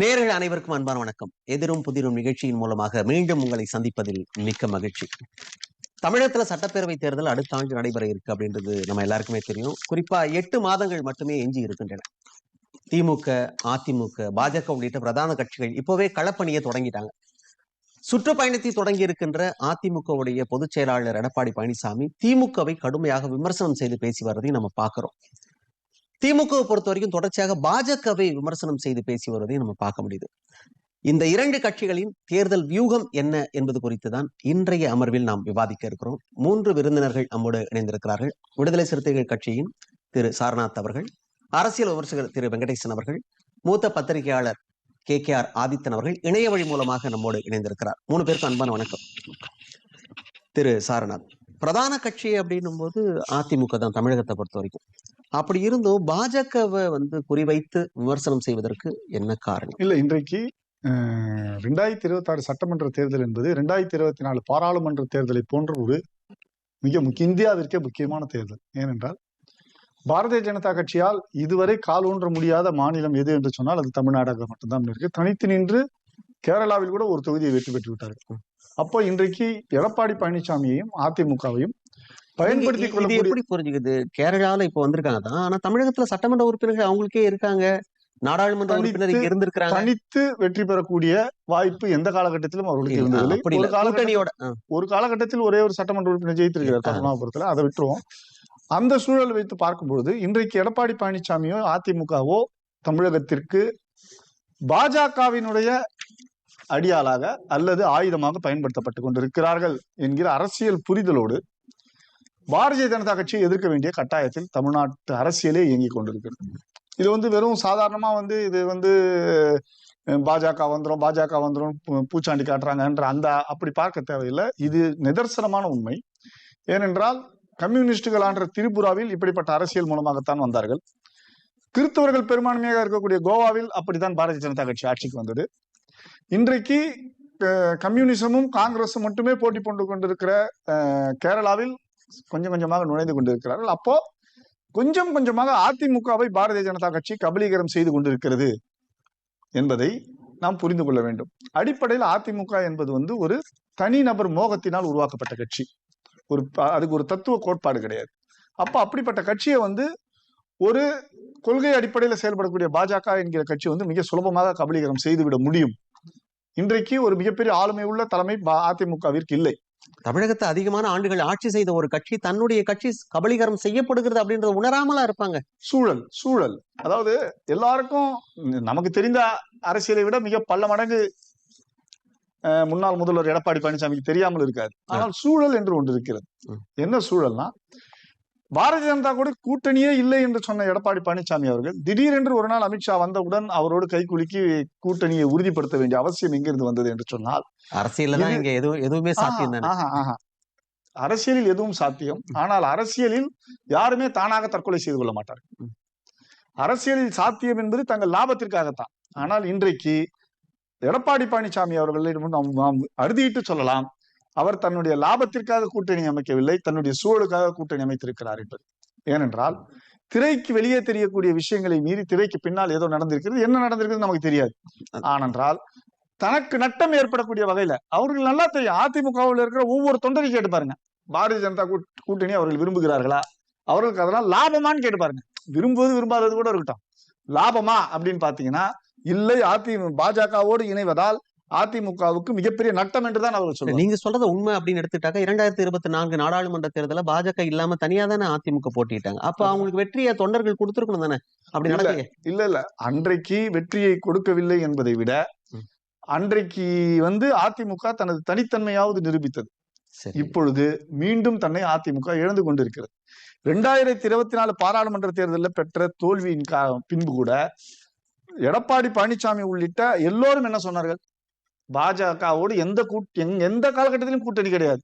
நேர்கள் அனைவருக்கும் அன்பான வணக்கம். எதிரும் புதிரும் நிகழ்ச்சியின் மூலமாக மீண்டும் உங்களை சந்திப்பதில் மிக்க மகிழ்ச்சி. தமிழகத்துல சட்டப்பேரவை தேர்தல் அடுத்த ஆண்டு நடைபெற இருக்கு அப்படின்றது நம்ம எல்லாருக்குமே தெரியும். குறிப்பா எட்டு மாதங்கள் மட்டுமே எஞ்சி இருக்கின்றன. திமுக அதிமுக பாஜக உள்ளிட்ட பிரதான கட்சிகள் இப்போவே களப்பணியை தொடங்கிட்டாங்க. சுற்றுப்பயணத்தை தொடங்கி இருக்கின்ற அதிமுகவுடைய பொதுச் செயலாளர் எடப்பாடி பழனிசாமி திமுகவை கடுமையாக விமர்சனம் செய்து பேசி வர்றதையும் நம்ம பார்க்கிறோம். திமுகவை பொறுத்த வரைக்கும் தொடர்ச்சியாக பாஜகவை விமர்சனம் செய்து பேசி வருவதையும் நம்ம பார்க்க முடியுது. இந்த இரண்டு கட்சிகளின் தேர்தல் வியூகம் என்ன என்பது குறித்து தான் இன்றைய அமர்வில் நாம் விவாதிக்க இருக்கிறோம். மூன்று விருந்தினர்கள் நம்மோடு இணைந்திருக்கிறார்கள். விடுதலை சிறுத்தைகள் கட்சியின் திரு சாரநாத் அவர்கள் அரசியல் விமர்சகர் திரு வெங்கடேசன் அவர்கள் மூத்த பத்திரிகையாளர் கே கே ஆர் ஆதித்தன் அவர்கள் இணைய வழி மூலமாக நம்மோடு இணைந்திருக்கிறார். மூணு பேருக்கு அன்பான வணக்கம். திரு சாரநாத். பிரதான கட்சி அப்படின்னும் போது அதிமுக தான் தமிழகத்தை பொறுத்த வரைக்கும். அப்படி இருந்தும் பாஜகவை வந்து குறிவைத்து விமர்சனம் செய்வதற்கு என்ன காரணம்? இல்ல இன்றைக்கு ரெண்டாயிரத்தி இருபத்தி ஆறு சட்டமன்ற தேர்தல் என்பது ரெண்டாயிரத்தி இருபத்தி நாலு பாராளுமன்ற தேர்தலை போன்ற ஒரு மிக முக்கிய இந்தியாவிற்கே முக்கியமான தேர்தல். ஏனென்றால் பாரதிய ஜனதா கட்சியால் இதுவரை கால் ஊன்ற முடியாத மாநிலம் எது என்று சொன்னால் அது தமிழ்நாடாக மட்டும்தான் இருக்கு. தனித்து நின்று கேரளாவில் கூட ஒரு தொகுதியை வெற்றி பெற்று விட்டார்கள் அப்போ இன்றைக்கு எடப்பாடி பழனிசாமியையும் அதிமுகவையும் பயன்படுத்திக் இது கொள்ளக்கூடிய எப்படி புரிஞ்சுக்குது? கேரளால இப்ப வந்திருக்காங்க தான் ஆனா தமிழகத்துல சட்டமன்ற உறுப்பினர்கள் அவங்களுக்கே இருக்காங்க. நாடாளுமன்ற உறுப்பினர் இங்க இருந்திருக்கிறாங்க. தனித்து வெற்றி பெறக்கூடிய வாய்ப்பு எந்த காலகட்டத்திலும் அவர்களுக்கு அப்படி ஒரு இல்ல. காலகட்டத்தில் கூட்டணியோட ஆ, ஒரு காலகட்டத்தில் ஒரே ஒரு சட்டமன்ற உறுப்பினர் ஜெயித்திருக்கிறார். பத்மநாபபுரத்துல அதை விட்டுருவோம். அந்த சூழல் வைத்து பார்க்கும்பொழுது இன்றைக்கு எடப்பாடி பழனிசாமியோ அதிமுகவோ தமிழகத்திற்கு பாஜகவினுடைய அடியாளாக அல்லது ஆயுதமாக பயன்படுத்தப்பட்டு கொண்டிருக்கிறார்கள் என்கிற அரசியல் புரிதலோடு பாரதிய ஜனதா கட்சியை எதிர்க்க வேண்டிய கட்டாயத்தில் தமிழ்நாட்டு அரசியலே இயங்கிக் கொண்டிருக்கிறது. இது வந்து வெறும் சாதாரணமா வந்து இது வந்து பாஜக வந்துடும் பாஜக வந்துடும் பூ- பூச்சாண்டி காட்டுறாங்கன்ற அந்த அப்படி பார்க்க தேவையில்லை. இது நிதர்சனமான உண்மை. ஏனென்றால் கம்யூனிஸ்டுகள் திரிபுராவில் இப்படிப்பட்ட அரசியல் மூலமாகத்தான் வந்தார்கள். கிறிஸ்தவர்கள் பெரும்பான்மையாக இருக்கக்கூடிய கோவாவில் அப்படித்தான் பாரதிய ஜனதா கட்சி ஆட்சிக்கு வந்தது. இன்றைக்கு கம்யூனிசமும் காங்கிரஸும் மட்டுமே போட்டி போட்டு கொண்டிருக்கிற கேரளாவில் கொஞ்சம் கொஞ்சமாக நுழைந்து கொண்டிருக்கிறார்கள். அப்போ கொஞ்சம் கொஞ்சமாக அதிமுகவை பாரதிய ஜனதா கட்சி கபலீகரம் செய்து கொண்டிருக்கிறது என்பதை நாம் புரிந்து கொள்ள வேண்டும். அடிப்படையில் அதிமுக என்பது வந்து ஒரு தனிநபர் மோகத்தினால் உருவாக்கப்பட்ட கட்சி. ஒரு அதுக்கு ஒரு தத்துவ கோட்பாடு கிடையாது. அப்ப அப்படிப்பட்ட கட்சியை வந்து ஒரு கொள்கை அடிப்படையில் செயல்படக்கூடிய பாஜக என்கிற கட்சி வந்து மிக சுலபமாக கபலீகரம் செய்துவிட முடியும். இன்றைக்கு ஒரு மிகப்பெரிய ஆளுமை உள்ள தலைமை அதிமுகவிற்கு இல்லை. தமிழகத்தை அதிகமான ஆண்டுகள் ஆட்சி செய்த ஒரு கட்சி தன்னுடைய கட்சி கபலீகரம் செய்யப்படுகிறது அப்படின்றத உணராமலா இருப்பாங்க. சூழல் சூழல். அதாவது எல்லாருக்கும் நமக்கு தெரிந்த அரசியலை விட மிக பல மடங்கு முன்னாள் முதல்வர் எடப்பாடி பழனிசாமிக்கு தெரியாமல் இருக்காது ஆனால் சூழல் என்று ஒன்று இருக்கிறது. என்ன சூழல்னா பாரதிய ஜனதா கூட கூட்டணியே இல்லை என்று சொன்ன எடப்பாடி பழனிசாமி அவர்கள் திடீரென்று ஒரு நாள் அமித்ஷா வந்தவுடன் அவரோடு கைகுலுக்கி கூட்டணியை உறுதிப்படுத்த வேண்டிய அவசியம் எங்கிருந்து வந்தது என்று சொன்னால் இங்க எதுவும் சாத்தியம். அரசியலில் எதுவும் சாத்தியம். ஆனால் அரசியலில் யாருமே தானாக தற்கொலை செய்து கொள்ள மாட்டார்கள். அரசியலில் சாத்தியம் என்பது தங்கள் லாபத்திற்காகத்தான். ஆனால் இன்றைக்கு எடப்பாடி பழனிசாமி அவர்களிடம் நாம் அறுதியிட்டு சொல்லலாம். அவர் தன்னுடைய லாபத்திற்காக கூட்டணி அமைக்கவில்லை தன்னுடைய சூழலுக்காக கூட்டணி அமைத்திருக்கிறார் என்பது. ஏனென்றால் திரைக்கு வெளியே தெரியக்கூடிய விஷயங்களை மீறி திரைக்கு பின்னால் ஏதோ நடந்திருக்கிறது. என்ன நடந்திருக்கிறது நமக்கு தெரியாது. ஆனென்றால் தனக்கு நட்டம் ஏற்படக்கூடிய வகையில அவர்கள் நல்லா தெரியும். அதிமுகவில் இருக்கிற ஒவ்வொரு தொண்டரையும் கேட்டு பாருங்க. பாரதிய ஜனதா கூட்டணி அவர்கள் விரும்புகிறார்களா? அவர்களுக்கு அதெல்லாம் லாபமான்னு கேட்டு பாருங்க. விரும்புவது விரும்பாதது கூட இருக்கட்டும். லாபமா அப்படின்னு பாத்தீங்கன்னா இல்லை அதிமுக பாஜகவோடு இணைவதால் அதிமுகவுக்கு மிகப்பெரிய நட்டம் என்றுதான் அவர்கள் சொல்லுவாங்க நீங்க சொல்றது உண்மை அப்படின்னு எடுத்துட்டாக்க இரண்டாயிரத்தி இருபத்தி நான்கு நாடாளுமன்ற தேர்தல பாஜக இல்லாம தனியா தானே அதிமுக போட்டிட்டாங்க. அப்ப அவங்களுக்கு வெற்றியை தொண்டர்கள் கொடுத்திருக்கணும் தானே? அப்படி. நடக்கலையே? இல்ல இல்ல. அன்றைக்கு வெற்றியை கொடுக்கவில்லை என்பதை விட. அன்றைக்கு வந்து அதிமுக தனது தனித்தன்மையாவது நிரூபித்தது. இப்பொழுது மீண்டும் தன்னை அதிமுக இழந்து கொண்டிருக்கிறது. ரெண்டாயிரத்தி இருபத்தி நாலு பாராளுமன்ற தேர்தலில் பெற்ற தோல்வியின் பின்பு கூட எடப்பாடி பழனிசாமி உள்ளிட்ட எல்லோரும் என்ன சொன்னார்கள்? பாஜகவோடு எந்த கூட் எந்த காலகட்டத்திலும் கூட்டணி கிடையாது.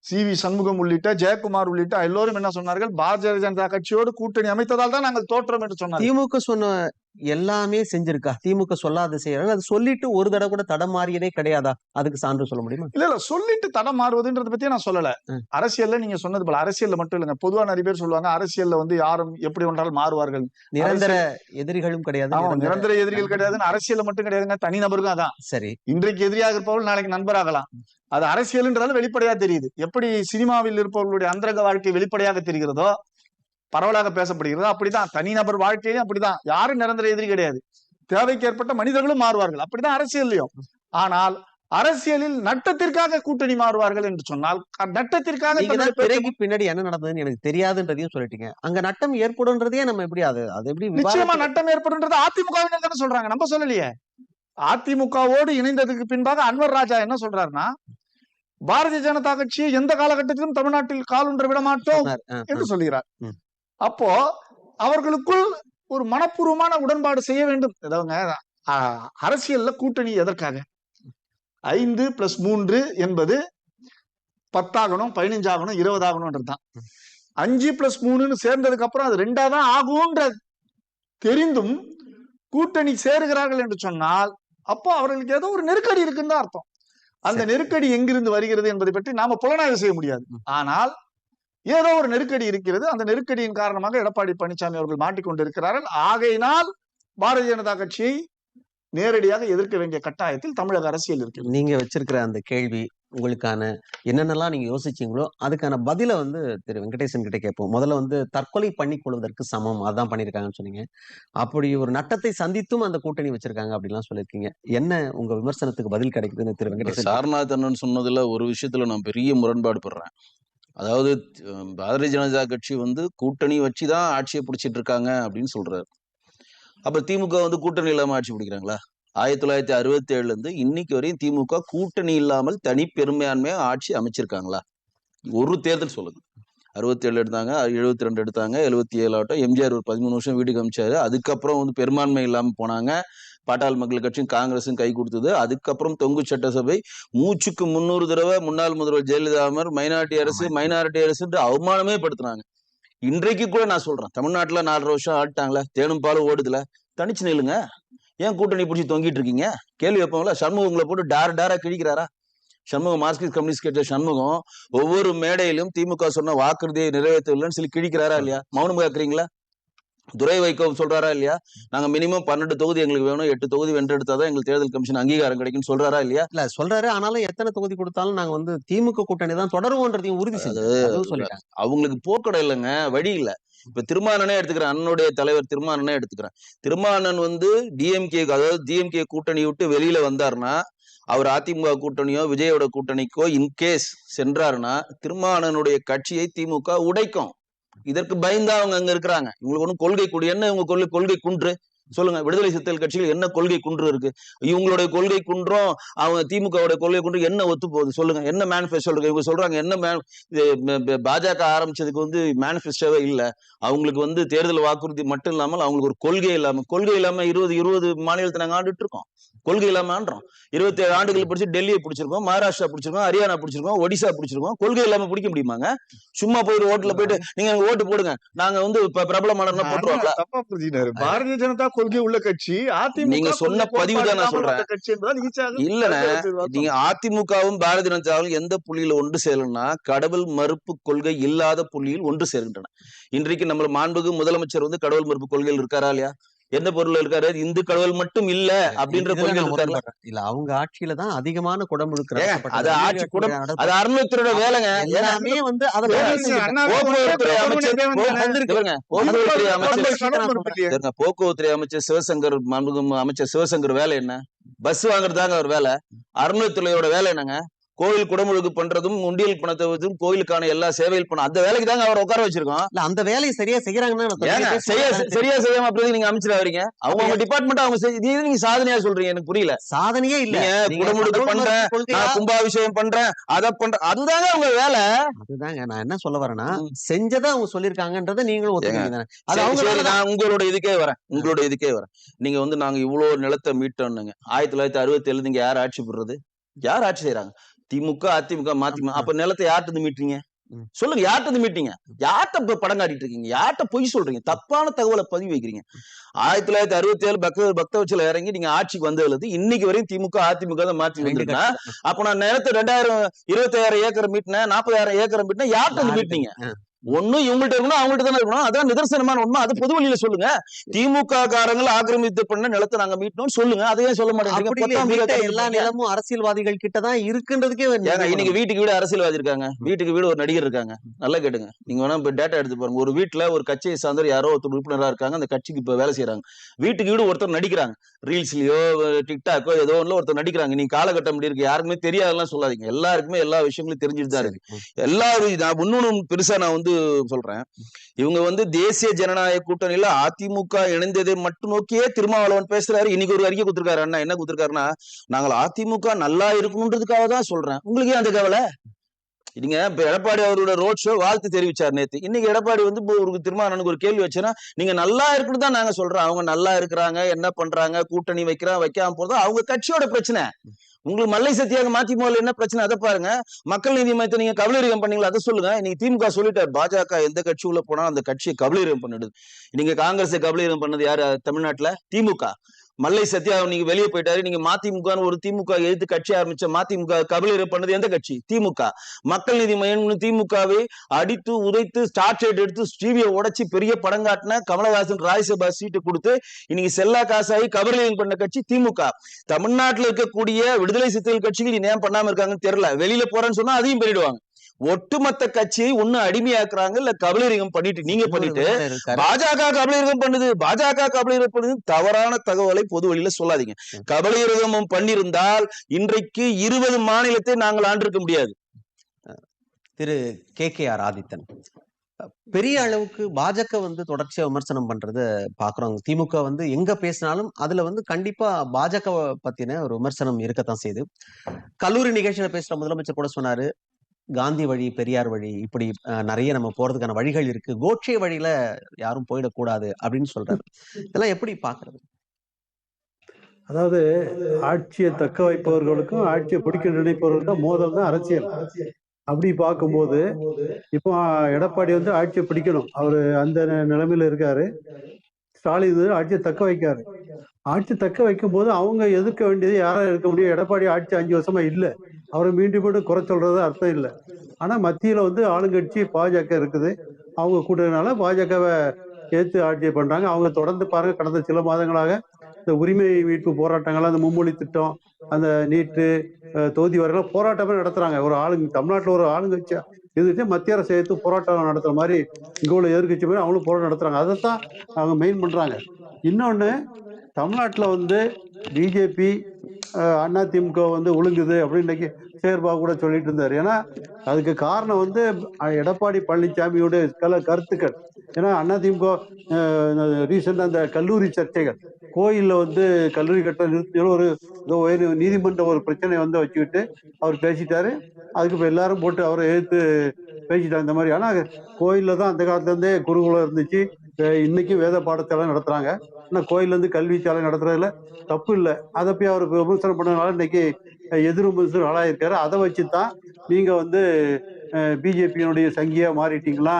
சி வி சண்முகம் உள்ளிட்ட ஜெயக்குமார் உள்ளிட்ட எல்லோரும் என்ன சொன்னார்கள்? பாரதிய ஜனதா கட்சியோடு கூட்டணி அமைத்ததால் தான் நாங்கள் தோற்றோம் என்று சொன்னார்கள். திமுக சொன்ன எல்லாமே செஞ்சிருக்கா? திமுக சொல்லாத செய்யறாங்க அது சொல்லிட்டு ஒரு தடவை கூட தடமாறியதே கிடையாதா? அதுக்கு சான்று சொல்ல முடியுமா? இல்ல இல்ல. சொல்லிட்டு தடம் மாறுவதுன்றத பத்தி நான் சொல்லல. அரசியல்ல நீங்க சொன்னது போல அரசியல்ல மட்டும் இல்லைங்க. பொதுவா நிறைய பேர் சொல்லுவாங்க அரசியல்ல வந்து யாரும் எப்படி வேண்டாலும் மாறுவார்கள். நிரந்தர எதிரிகளும் கிடையாது. நிரந்தர- எதிரிகள் கிடையாதுன்னு அரசியல்ல மட்டும் கிடையாதுங்க. தனி நபருக்கும் அதான். சரி. இன்றைக்கு எதிரியாக இருப்பவர்கள் நாளைக்கு நண்பராகலாம். அது அரசியல்ன்றாலும் வெளிப்படையா தெரியுது. எப்படி சினிமாவில் இருப்பவர்களுடைய அந்தரங்க வாழ்க்கை வெளிப்படையாக தெரிகிறதோ பரவலாக பேசப்படுகிறதோ அப்படிதான். தனிநபர் வாழ்க்கையிலும் அப்படிதான். யாரும் நிரந்தர எதிரி கிடையாது. தேவைக்கு ஏற்பட்ட மனிதர்களும் மாறுவார்கள். அப்படிதான் அரசியல்லையும். ஆனால் அரசியலில் நட்டத்திற்காக கூட்டணி மாறுவார்கள் என்று சொன்னால் நட்டத்திற்காக பிறகு பின்னாடி என்ன நடந்ததுன்னு எனக்கு தெரியாதுன்றதையும் சொல்லிட்டீங்க. அங்க நட்டம் ஏற்படும்ன்றதையே நம்ம எப்படி அது அது எப்படி நிச்சயமா நட்டம் ஏற்படுன்றது அதிமுகவினர் தானே சொல்றாங்க. நம்ம சொல்லலையே. அதிமுகவோடு இணைந்ததுக்கு பின்பாக அன்வர் ராஜா என்ன சொல்றாருன்னா பாரதிய ஜனதா கட்சியை எந்த காலகட்டத்திலும் தமிழ்நாட்டில் காலுன்ற விட மாட்டோம் சொன்னார். ஆ, என்று சொல்கிறார். அப்போ அவர்களுக்குள் ஒரு மனப்பூர்வமான உடன்பாடு செய்ய வேண்டும். அ- அரசியல்ல கூட்டணி எதற்காக? ஐந்து பிளஸ் மூன்று என்பது பத்தாகணும் பதினஞ்சாகணும் இருபதாகணும்ன்றதுதான். அஞ்சு பிளஸ் மூணுன்னு சேர்ந்ததுக்கு அப்புறம் அது ரெண்டா தான் ஆகும்ன்ற தெரிந்தும் கூட்டணி சேருகிறார்கள் என்று சொன்னால் அப்போ அவர்களுக்கு ஏதோ ஒரு நெருக்கடி இருக்குன்னு தான் அர்த்தம். அந்த. நெருக்கடி எங்கிருந்து வருகிறது என்பதை பற்றி நாம புலனாய்வு செய்ய முடியாது. ஆனால் ஏதோ ஒரு நெருக்கடி இருக்கிறது அந்த நெருக்கடியின் காரணமாக எடப்பாடி பழனிசாமி அவர்கள் மாட்டிக்கொண்டிருக்கிறார்கள் ஆகையினால் பாரதிய ஜனதா கட்சியை நேரடியாக எதிர்க்க வேண்டிய கட்டாயத்தில் தமிழக அரசியல் இருக்கிறது நீங்க வச்சிருக்கிற அந்த கேள்வி உங்களுக்கான என்னென்னலாம் நீங்க யோசிச்சீங்களோ அதுக்கான பதில வந்து திரு வெங்கடேசன் கிட்ட கேட்போம். முதல்ல வந்து தற்கொலை பண்ணிக் கொள்வதற்கு சமம். அதான் பண்ணிருக்காங்கன்னு சொன்னீங்க. அப்படி ஒரு நட்டத்தை சந்தித்தும் அந்த கூட்டணி வச்சிருக்காங்க அப்படிலாம் சொல்லியிருக்கீங்க. என்ன உங்க விமர்சனத்துக்கு பதில் கிடைக்குதுன்னு திரு வெங்கடேசன் சாரநாத் அண்ணன் சொன்னதுல ஒரு விஷயத்துல நான் பெரிய முரண்பாடு படுறேன். அதாவது பாரதிய ஜனதா கட்சி வந்து கூட்டணி வச்சு தான் ஆட்சியை பிடிச்சிட்டு இருக்காங்க அப்படின்னு சொல்றாரு. அப்ப திமுக வந்து கூட்டணி இல்லாம ஆட்சி பிடிக்கிறாங்களா? ஆயிரத்தி தொள்ளாயிரத்தி அறுபத்தி ஏழுல இருந்து இன்னைக்கு வரையும் திமுக கூட்டணி இல்லாமல் தனி பெரும்பான்மையா ஆட்சி அமைச்சிருக்காங்களா? ஒரு தேர்தல் சொல்லுங்க. அறுபத்தி ஏழு எடுத்தாங்க எழுபத்தி ரெண்டு எடுத்தாங்க எழுபத்தி ஏழு ஆகட்டும் எம்ஜிஆர் ஒரு பதிமூணு வருஷம் வீட்டுக்கு அமைச்சாரு அதுக்கப்புறம் வந்து பெரும்பான்மை இல்லாம போனாங்க. பாட்டாள் மக்கள் கட்சியும் காங்கிரஸும் கை கொடுத்தது. அதுக்கப்புறம் தொங்கு சட்டசபை மூச்சுக்கு முன்னூறு தடவை முன்னாள் முதல்வர் ஜெயலலிதா அமர் மைனாரிட்டி அரசு மைனாரிட்டி அரசுன்ற அவமானமே படுத்துனாங்க. இன்றைக்கு கூட நான் சொல்றேன் தமிழ்நாட்டுல நாலரை வருஷம் ஆட்டாங்களே தேனும் பாலும் ஓடுதுல தனிச்சு நில்லுங்க. ஏன் கூட்டணி பிடிச்சி தொங்கிட்டு இருக்கீங்க? கேள்வி வைப்போம்ல சண்முகம் உங்களை போட்டு டார் டாரா கிழிக்கிறாரா? சண்முகம் மார்க்சிஸ்ட் கம்யூனிஸ்ட் கட்சி சண்முகம் ஒவ்வொரு மேடையிலும் திமுக சொன்ன வாக்குறுதியை நிறைவேற்றவில்லைன்னு சொல்லி கிழிக்கிறாரா இல்லையா? மௌனம் கேட்கறீங்களா துரை வைகோ சொல்றாரா இல்லையா? நாங்க மினிமம் பன்னெண்டு தொகுதி எங்களுக்கு வேணும் எட்டு தொகுதி வென்றெடுத்தாதான் எங்களுக்கு தேர்தல் கமிஷன் அங்கீகாரம் கிடைக்கும்னு சொல்றாரா இல்லையா? இல்ல சொல்றாரு. ஆனாலும் எத்தனை தொகுதி கொடுத்தாலும் நாங்க வந்து திமுக கூட்டணி தான் தொடருவோன்றதையும் உறுதி சொல்லிட்டாங்க. அவங்களுக்கு போக்கடை இல்லைங்க வழி இல்ல. இப்ப திருமானனே எடுத்துக்கிறேன். அண்ணனுடைய தலைவர் திருமானனே எடுத்துக்கிறேன். திருமானன் வந்து டிஎம்கே அதாவது டிஎம்கே கூட்டணி விட்டு வெளியில வந்தாருன்னா அவர் அதிமுக கூட்டணியோ விஜயோட கூட்டணிக்கோ இன்கேஸ் சென்றாருன்னா திருமானனுடைய கட்சியை திமுக உடைக்கும். இதற்கு பயந்தா அவங்க அங்க இருக்கிறாங்க. இவங்களுக்கு ஒன்றும் கொள்கை கூடு என்ன இவங்க கொள்கை கொள்கை குன்று? சொல்லுங்க. விடுதலை சிறுத்தைகள் கட்சிகள் என்ன கொள்கை குன்று இருக்கு? இவங்களுடைய கொள்கை குன்றும் அவங்க திமுகவுடைய கொள்கை குன்று என்ன ஒத்து போகுது சொல்லுங்க. என்ன மேனிஃபெஸ்டோ இருக்கு? இவங்க சொல்றாங்க என்ன பாஜக ஆரம்பிச்சதுக்கு வந்து மேனிஃபெஸ்டோவே இல்ல. அவங்களுக்கு வந்து தேர்தல் வாக்குறுதி மட்டும் இல்லாமல் அவங்களுக்கு ஒரு கொள்கை இல்லாம கொள்கை இல்லாம இருபது இருபது மாநிலத்தை நாங்க ஆண்டுட்டு இருக்கோம். கொள்கை இல்லாம ஆண்டுறோம் இருபத்தி ஏழு ஆண்டுகள் பிடிச்சி டெல்லியை பிடிச்சிருக்கோம் மகாராஷ்டிரா பிடிச்சிருக்கோம் ஹரியானா பிடிச்சிருக்கோம் ஒடிசா பிடிச்சிருக்கோம். கொள்கை இல்லாம பிடிக்க முடியுமாங்க? சும்மா போய் ஓட்டுல போயிட்டு நீங்க ஓட்டு போடுங்க. நாங்க வந்து புரிஞ்சுனாரு பாரதிய ஜனதா கொள்கை உள்ள கட்சி அதிமுக நீங்க சொன்ன பதிவு தான் நான் சொல்றேன். இல்லண்ணே நீங்க அதிமுகவும் பாரதிய ஜனதாவும் எந்த புள்ளியில ஒன்று சேரணும்னா கடவுள் மறுப்பு கொள்கை இல்லாத புள்ளியில் ஒன்று சேர்கின்றன. இன்றைக்கு நம்ம மாண்புகு முதலமைச்சர் வந்து கடவுள் மறுப்பு கொள்கையில் இருக்காரா இல்லையா? எந்த பொருள்ல இருக்காரு? இந்து கடவுள் மட்டும் இல்ல அப்படின்ற முரண்படுறேன். இல்ல அவங்க ஆட்சியில தான் அதிகமான நடத்தப்பட்டது. அது ஆட்சி குடம்- அது வேலைங்க. எல்லாமே வந்து போக்குவரத்துறை கொள்கை அமைச்சர் சிவசங்கர் அமைச்சர் சிவசங்கர் வேலை என்ன? பஸ் வாங்குறதாங்க அவர் வேலை. அறநிலையத்துறையோட வேலை என்னங்க? கோயில் குடமுழுக்கு பண்றதும் உண்டியல் பணத்தை வச்சும் கோயிலுக்கான எல்லா சேவைகள் பண்ண அந்த வேலைக்கு தாங்க அவர் உட்கார வச்சிருக்கோம். இல்ல அந்த வேலையை சரியா செய்யறாங்கன்னா. செய்ய சரியா செய்யாம அப்படி நீங்க அமைச்சர் வரீங்க அவங்க அவங்க டிபார்ட்மெண்ட் அவங்க இது நீங்க சாதனையா சொல்றீங்க எனக்கு புரியல. சாதனையே இல்ல. குடமுழுக்கு பண்றேன் கும்பாபிஷேகம் பண்றேன் அத பண்றேன் அதுதாங்க அவங்க வேலை. அதுதாங்க நான் என்ன சொல்ல வரேன்னா. செஞ்சதை அவங்க சொல்லிருக்காங்கன்றத நீங்களும் ஒத்துக்கிறீங்க தானே? அது அவங்க. நான் உங்களோட இதுக்கே வரேன். உங்களோட இதுக்கே வரேன். நீங்க வந்து நாங்க இவ்வளவு நிலத்தை மீட்டோம்னுங்க. ஆயிரத்தி தொள்ளாயிரத்தி அறுபத்தி ஏழு நீங்க யார் ஆட்சி போடுறது? யார் ஆட்சி செய்யறாங்க திமுக அதிமுக மாத்தி அப்ப நிலத்தை யார்கிட்ட மீட்டீங்க. சொல்லுங்க யார்கிட்ட மீட்டீங்க? யார்கிட்ட படம் காட்டிட்டு இருக்கீங்க? யார்கிட்ட பொய் சொல்றீங்க? தப்பான தகவலை பதிவு வைக்கிறீங்க. ஆயிரத்தி தொள்ளாயிரத்தி அறுபத்தி ஏழு பக்த பக்தவச்சல இறங்கி நீங்க ஆட்சிக்கு வந்ததுல இன்னைக்கு வரையும் திமுக அதிமுக தான் ரெண்டு வந்திருக்கா. அப்ப நான் நிலத்தை ரெண்டாயிரம் இருபத்தாயிரம் ஏக்கர் மீட்டினேன் நாற்பதாயிரம் ஏக்கர் மீட்டினேன் யார்கிட்ட இருந்து மீட்டீங்க. ஒண்ணும் இவங்கள்ட்ட இருக்கணும் அவங்கள்ட்ட தானே இருக்கணும். அதான் நிதர்சனமான உண்மை. அது பொது வழியில சொல்லுங்க. திமுக காரங்கள் ஆக்கிரமித்து பண்ண நிலத்தை நாங்க மீட்டணும்னு சொல்லுங்க. அதையே சொல்ல மாட்டேங்கிறீங்க அப்படி இல்லையே, பத்தாம் மீட்ட தேதி எல்லா மீட்டீங்க. நிலமும் அரசியல்வாதிகள் கிட்ட தான் இருக்குன்றதுக்கே. இன்னைக்கு வீட்டுக்கு வீடு அரசியல்வாதி இருக்காங்க. வீட்டுக்கு வீடு ஒரு நடிகர் இருக்காங்க. நல்லா கேட்டுங்க. நீங்க வேணா இப்ப டேட்டா எடுத்து பாருங்க. ஒரு வீட்டுல ஒரு கட்சியை சார்ந்தவர் யாரோ ஒருத்தர் உறுப்பினரா இருக்காங்க. அந்த கட்சிக்கு இப்ப வேலை செய்யறாங்க வீட்டுக்கு வீடு ஒருத்தர் நடிக்கிறாங்க. ரீல்ஸ்லயோ டிக்டாக்கோ ஏதோ ஒண்ணுல ஒருத்தர் நடிக்கிறாங்க. நீங்க காலகட்டம் இப்படி இருக்கு. யாருக்குமே தெரியாதெல்லாம் சொல்லாதீங்க. எல்லாருக்குமே எல்லா விஷயங்களும் தெரிஞ்சுட்டு தான் இருக்கு. எல்லாரும் நான் இன்னொன்னு பெருசா நான் வந்து சொல்றேன். இவங்க வந்து தேசிய ஜனநாயக கூட்டணியில அதிமுக இணைந்ததை மட்டும் நோக்கியே திருமாவளவன் பேசுறாரு. இன்னைக்கு ஒரு அறிக்கை கொடுத்திருக்காரு அண்ணா. என்ன கொடுத்திருக்காருன்னா நாங்கள் அதிமுக நல்லா இருக்கணுன்றதுக்காக தான் சொல்றேன். உங்களுக்கு ஏன் அந்த கவலை? நீங்க இப்ப எடப்பாடி அவரோட ரோட் ஷோ வாழ்த்து தெரிவிச்சார் நேத்து. இன்னைக்கு எடப்பாடி வந்து ஒரு திருமாவளவனுக்கு ஒரு கேள்வி வச்சேன்னா நீங்க நல்லா இருக்கணும் தான் நாங்க சொல்றோம். அவங்க நல்லா இருக்கிறாங்க என்ன பண்றாங்க கூட்டணி வைக்கிறாங்க வைக்காம போறதா? அவங்க கட்சியோட பிரச்சனை. உங்களுக்கு மல்லை சத்தியாக மாத்தி முதல்ல என்ன பிரச்சனை? அதை பாருங்க. மக்கள் நீதி மையத்தை நீங்க கபலீரகம் பண்ணீங்களா? அதை சொல்லுங்க. இன்னைக்கு திமுக சொல்லிட்டார். பாஜக எந்த கட்சி உள்ள போனா அந்த கட்சியை கபலீரகம் பண்ணிடுது. நீங்க காங்கிரஸை கபலீரகம் பண்ணது யாரு? தமிழ்நாட்டுல திமுக. மல்லை சத்யா நீங்க வெளியே போயிட்டாரு. நீங்க மதிமுக ஒரு திமுக எதிர்த்து கட்சி ஆரம்பிச்ச மதிமுக கபலீரகம் பண்ணது எந்த கட்சி? திமுக. மக்கள் நீதி மையம் திமுகவை அடித்து உதைத்து ஸ்டார்ட் ஷேட் எடுத்து டிவியை உடைச்சு பெரிய படம் காட்டின கமலஹாசன் ராஜ்யசபா சீட்டு கொடுத்து இன்னைக்கு செல்லா காசாகி கபலீரகம் பண்ண கட்சி திமுக. தமிழ்நாட்டுல இருக்கக்கூடிய விடுதலை சிறுத்தைகள் கட்சிகள் ஏன் பண்ணாம இருக்காங்கன்னு தெரியல. வெளியில போறேன்னு சொன்னா அதையும் பண்ணிடுவாங்க ஒட்டுமொத்த கட்சியை ஒண்ணு அடிமையாக்குறாங்க இல்ல கபலீரகம் பண்ணிட்டு நீங்க பண்ணிட்டு. பாஜக கபலீரகம் பண்ணுது. பாஜக கபலீரகம் பண்ணுது. தவறான தகவலை பொது வழியில சொல்லாதீங்க. கபலீரகமும் பண்ணியிருந்தால் இன்றைக்கு இருபது மாநிலத்தை நாங்கள் ஆண்டிருக்க முடியாது. திரு கே கே ஆர் ஆதித்தன். பெரிய அளவுக்கு பாஜக வந்து தொடர்ச்சியா விமர்சனம் பண்றத பாக்குறோம். திமுக வந்து எங்க பேசினாலும் அதுல வந்து கண்டிப்பா பாஜக பத்தின ஒரு விமர்சனம் இருக்கத்தான் செய்யுது கல்லூரி நிகழ்ச்சியில பேசுற முதலமைச்சர் கூட சொன்னாரு. காந்தி வழி பெரியார் வழி இப்படி அஹ், நிறைய நம்ம போறதுக்கான வழிகள் இருக்கு. கோட்சே வழியில யாரும் போயிடக்கூடாது அப்படின்னு சொல்றாரு. இதெல்லாம் எப்படி பாக்குறது அதாவது ஆட்சியை தக்க வைப்பவர்களுக்கும் ஆட்சியை பிடிக்க நினைப்பவர்களுக்கும் மோதல் தான் அரசியல். அப்படி பார்க்கும்போது இப்போ எடப்பாடி வந்து ஆட்சியை பிடிக்கணும். அவர் அந்த நிலைமையில இருக்காரு. ஸ்டாலின் ஆட்சியை தக்க வைக்காரு. ஆட்சி தக்க வைக்கும் போது அவங்க எதிர்க்க வேண்டியது யாரும் இருக்க முடியும்? எடப்பாடி ஆட்சி அஞ்சு வருஷமா இல்லை. அவரை மீண்டும் மீண்டும் குறை சொல்றது அர்த்தம் இல்லை. ஆனா மத்தியில வந்து ஆளுங்கட்சி பாஜக இருக்குது. அவங்க கூட்டதுனால பாஜகவை ஏற்று ஆட்சியை பண்றாங்க. அவங்க தொடர்ந்து பாருங்க கடந்த சில மாதங்களாக இந்த உரிமை மீட்பு போராட்டங்கள் அந்த மும்மொழி திட்டம் அந்த நீட்டு தொகுதி வரையெல்லாம் போராட்டமே நடத்துறாங்க. ஒரு ஆளுங்க தமிழ்நாட்டில் ஒரு ஆளுங்கட்சியா எதிர்த்து மத்திய அரசு எடுத்து போராட்டம் நடத்துற மாதிரி இங்கே உள்ள எதிர்கட்சி மாதிரி அவங்களும் போராட்டம் நடத்துறாங்க. அதைத்தான் அவங்க மெயின் பண்றாங்க. இன்னொன்று தமிழ்நாட்டில் வந்து பிஜேபி அதிமுக வந்து ஒழுங்குது அப்படின்னு இன்னைக்கு சேர்பா கூட சொல்லிட்டு இருந்தார். ஏன்னா அதுக்கு காரணம் வந்து எடப்பாடி பழனிசாமியோட கல கருத்துக்கள். ஏன்னா திமுக ரீசெண்டாக அந்த கல்லூரி சர்ச்சைகள். கோயிலில் வந்து கல்லூரி கட்ட நிறுத்தி ஒரு உயர் நீதிமன்ற ஒரு பிரச்சனையை வந்து வச்சுக்கிட்டு அவர் பேசிட்டாரு. அதுக்கு இப்போ எல்லாரும் போட்டு அவரை எதிர்த்து பேசிட்டாங்க இந்த மாதிரி. ஆனால் கோயிலில் தான் அந்த காலத்துலேருந்தே குருகுலம் இருந்துச்சு. இன்னைக்கு வேத பாடத்தெல்லாம் நடத்துகிறாங்க ஆனால் கோயில் வந்து கல்வி சாலை நடத்துறதுல தப்பு இல்லை. அதை போய் அவர் விமர்சனம் பண்ணதுனால இன்னைக்கு எதிர் விமர்சனம் ஆளாயிருக்காரு. அதை வச்சு தான் நீங்க வந்து பிஜேபியினுடைய சங்கியா மாறிட்டீங்களா?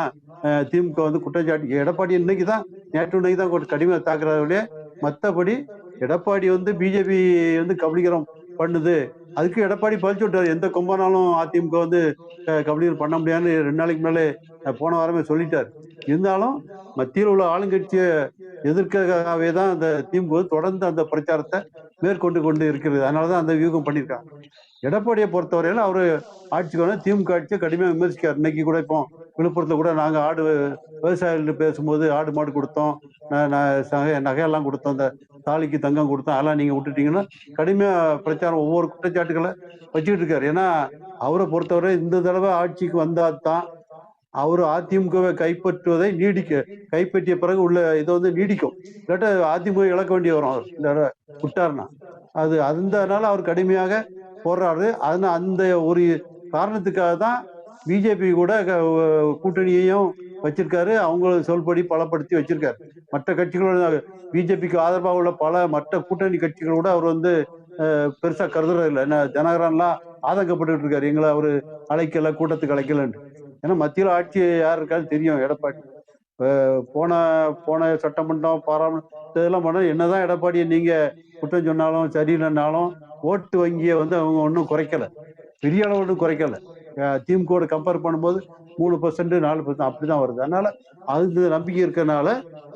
திமுக வந்து குற்றச்சாட்டு எடப்பாடி இன்னைக்கு தான் நேற்று இன்னைக்கு தான் கொஞ்சம் கடுமையாக தாக்குறாருடைய மற்றபடி எடப்பாடி வந்து பிஜேபி வந்து கபலீகரம் பண்ணுது. அதுக்கு எடப்பாடி பதிச்சு விட்டார். எந்த கொம்பனாலும் அதிமுக வந்து கபலீகரம் பண்ண முடியாதுன்னு ரெண்டு நாளைக்கு முன்னாலே போன வாரமே சொல்லிட்டார். இருந்தாலும் மத்தியில் உள்ள ஆளுங்கட்சியை எதிர்க்காகவே தான் அந்த திமுக தொடர்ந்து அந்த பிரச்சாரத்தை மேற்கொண்டு கொண்டு இருக்கிறது. அதனாலதான் அந்த வியூகம் பண்ணியிருக்காங்க. எடப்பாடியை பொறுத்தவரையில அவரு ஆட்சிக்கு வந்து திமுக ஆட்சியை கடுமையாக விமர்சிக்கார். இன்னைக்கு கூட இப்போ விழுப்புரத்தில் கூட நாங்கள் ஆடு விவசாயிகள் பேசும்போது ஆடு மாடு கொடுத்தோம். ந- ந- நகையெல்லாம் கொடுத்தோம். அந்த தாலிக்கு தங்கம் கொடுத்தோம். அதெல்லாம் நீங்க விட்டுட்டீங்கன்னா கடுமையாக பிரச்சாரம் ஒவ்வொரு குற்றச்சாட்டுகளை வச்சுக்கிட்டு இருக்காரு. ஏன்னா அவரை பொறுத்தவரை இந்த தடவை ஆட்சிக்கு வந்தால் தான் அவர் அதிமுகவை கைப்பற்றுவதை நீடிக்க கைப்பற்றிய பிறகு உள்ள இதை வந்து நீடிக்கும். இல்லாட்ட அதிமுக இழக்க வேண்டிய வரும் அவர் இந்த தடவை. அது அதனால அவர் கடுமையாக போடுறாரு அதனால அந்த ஒரு காரணத்துக்காக தான் பிஜேபி கூட க- கூட்டணியையும் வச்சிருக்காரு. அவங்களும் சொல்படி பலப்படுத்தி வச்சிருக்காரு. மற்ற கட்சிகளோட பிஜேபிக்கு ஆதரவாக உள்ள பல மற்ற கூட்டணி கட்சிகளோட அவர் வந்து பெருசா கருதுறது இல்லை. என்ன ஜனகரன்லாம் ஆதங்கப்பட்டு இருக்காரு. எங்களை அவரு அழைக்கல கூட்டத்துக்கு அழைக்கலன்னு ஏன்னா மத்தியில் ஆட்சி யார் இருக்காது தெரியும் எடப்பாடி. போன போன சட்டமன்றம் பாராளுமன்றம் இதெல்லாம் பண்ண என்னதான் எடப்பாடியை நீங்க குற்றம் சொன்னாலும் சரியில்லைன்னாலும் ஓட்டு வங்கியை வந்து அவங்க ஒன்றும் குறைக்கல. பெரிய அளவு ஒன்றும் குறைக்கல. அஹ், திமுகவோட கம்பேர் பண்ணும்போது மூணு பர்சன்ட் நாலு பர்சன்ட் அப்படிதான் வருது. அதனால அது நம்பிக்கை இருக்கறனால